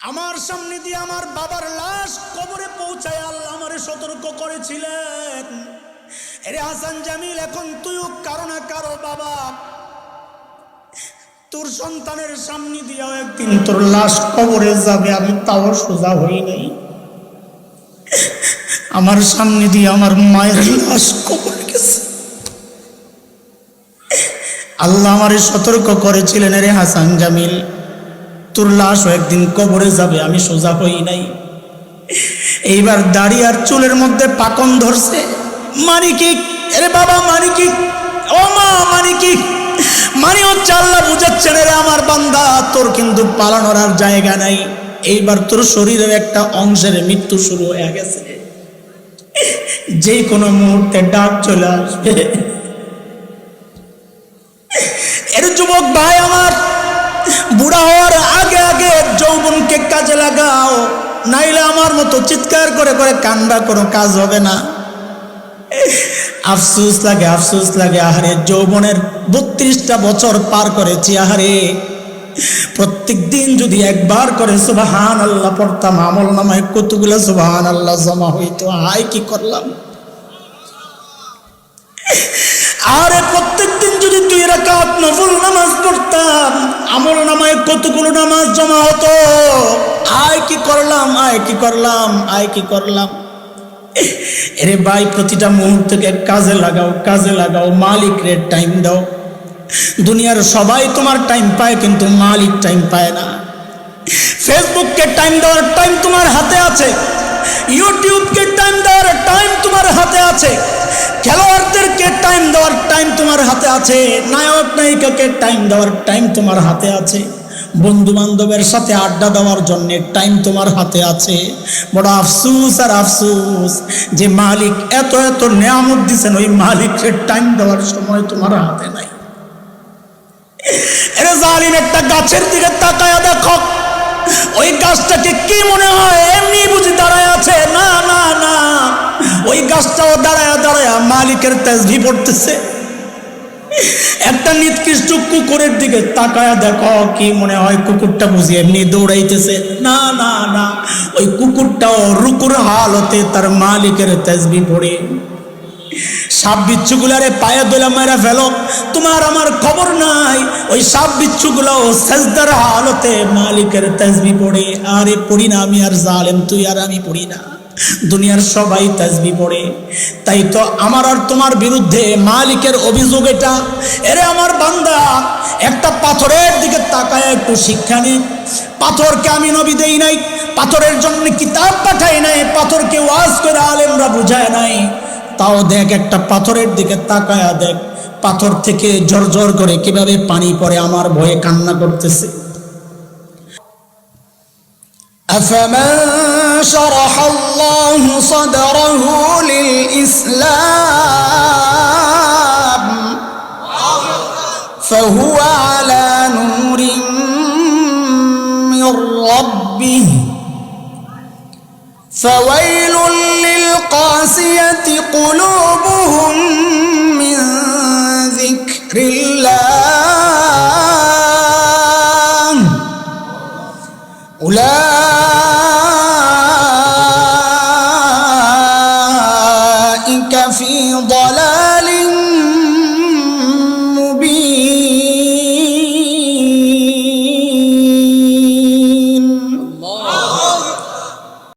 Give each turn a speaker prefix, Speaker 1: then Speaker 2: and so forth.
Speaker 1: আমার সামনে দিয়ে আমার বাবার লাশ কবরে পৌঁছায় আল্লাহ আমারে সতর্ক করেছিলেন। এরে হাসান জামিল, এখন তুইও কারও না কারও বাবা। তোর সন্তানের সামনে দিয়েও একদিন তোর লাশ কবরে যাবে, আমি তাও সোজা হই নাই। আমার সামনে দিয়ে আমার মায়ের লাশ কবরে গেছে। আল্লাহ আমারে সতর্ক করেছিলেন রে হাসান জামিল। তোর লাশ একদিন কবরে যাবে, আমি সোজা হই নাই। এইবার দাড়ি আর চুলের মধ্যে পাকন ধরছে। মানিকি এরে বাবা মানিকি ও মা মানিকি মানি হচ্ছে আল্লাহ বুঝাচ্ছেন রে আমার বান্দা, তোর কিন্তু পালানোর আর জায়গা নাই। এইবার তোর শরীরের একটা অংশের মৃত্যু শুরু হয়ে গেছে। যে কোনো মুহূর্তে ডাক চলে আসবে। এর যুবক ভাই আমার বুড়া হওয়ার আগে আগে যৌবনকে কাজে লাগাও। নাইলে আমার মতো চিৎকার করে করে কান্না কোনো কাজ হবে না। আফসুস লাগে আফসুস লাগে, আহারে, যৌবনের বত্রিশটা বছর পার করেছি, আহারে। প্রত্যেক দিন যদি একবার করে সুবাহান আল্লাহ পড়তাম, আমল নামায় কতগুলো সুবাহান আল্লাহ জমা হইতো হাই কি করলাম? আরে নফল নামাজ পড়তাম আমল নামায় কতগুলো নামাজ জমা হতো? আয় কি করলাম, আয় কি করলাম, আয় কি করলাম? এরে ভাই, প্রতিটা মুহূর্তকে কাজে লাগাও কাজে লাগাও মালিক টাইম দাও। দুনিয়ার সবাই তোমার টাইম পায়, কিন্তু মালিক টাইম পায় না। ফেসবুককে টাইম দেওয়ার টাইম তোমার হাতে আছে। ইউটিউবকে টাইম দেওয়ার টাইম তোমার হাতে আছে। খেলোয়াড়দেরকে টাইম দেওয়ার টাইম তোমার হাতে আছে। নায়ক, নায়িকাকে টাইম দেওয়ার টাইম তোমার হাতে আছে। বন্ধু বান্ধবের সাথে আড্ডা দেওয়ার জন্য টাইম তোমার হাতে আছে। বড় আফসুস আর আফসুস যে মালিক এত এত নিয়ামত দিচ্ছেন ওই মালিকের টাইম দেওয়ার সময় তোমার হাতে নাই। এরে জালিম একটা গাছের দিকে তাকায়া দেখো। ওই গাছটাকে কি মনে গাছটাও দাঁড়ায়া দাঁড়ায়া মালিকের তেজভি পড়তেছে। একটা নিকৃষ্ট কুকুরের দিকে তাকায়া দেখো, কি মনে হয় কুকুরটা বুঝি এমনি দৌড়াইতেছে। না না না, ওই কুকুরটাও রুকুর হালতে তার মালিকের তেজবি পড়ে। সাপ বিচ্ছুগুলারে পায়ে দোলা মেরা ফেলো, তোমার আমার খবর নাই। ওই সাপ বিচ্ছুগুলাও সেজদার হালতে মালিকের তেজবি পড়ে। আরে পড়ি না আমি আর জালেম, তুই আর আমি পড়ি না। দুনিয়ার সবাই তাজবি পড়ে। তাই তো আমার আর তোমার বিরুদ্ধে মালিকের অভিযোগ এটা। এরে আমার বান্দা, একটা পাথরের দিকে তাকায় একটু শিক্ষা নে। পাথরকে আমি নবী দেই নাই, পাথরের জন্য কিতাব পাঠাই নাই, পাথরকে ওয়াজ করে আলেমরা বুঝায় নাই। তাও দেখ একটা পাথরের দিকে তাকায়া দেখ, পাথর থেকে ঝরঝর করে কীভাবে পানি পড়ে, আমার ভয়ে কান্না করতেছে। أفمن شرح الله صدره للإسلام فهو على نور من ربه فويل للقاسية قلوبهم من ذكر الله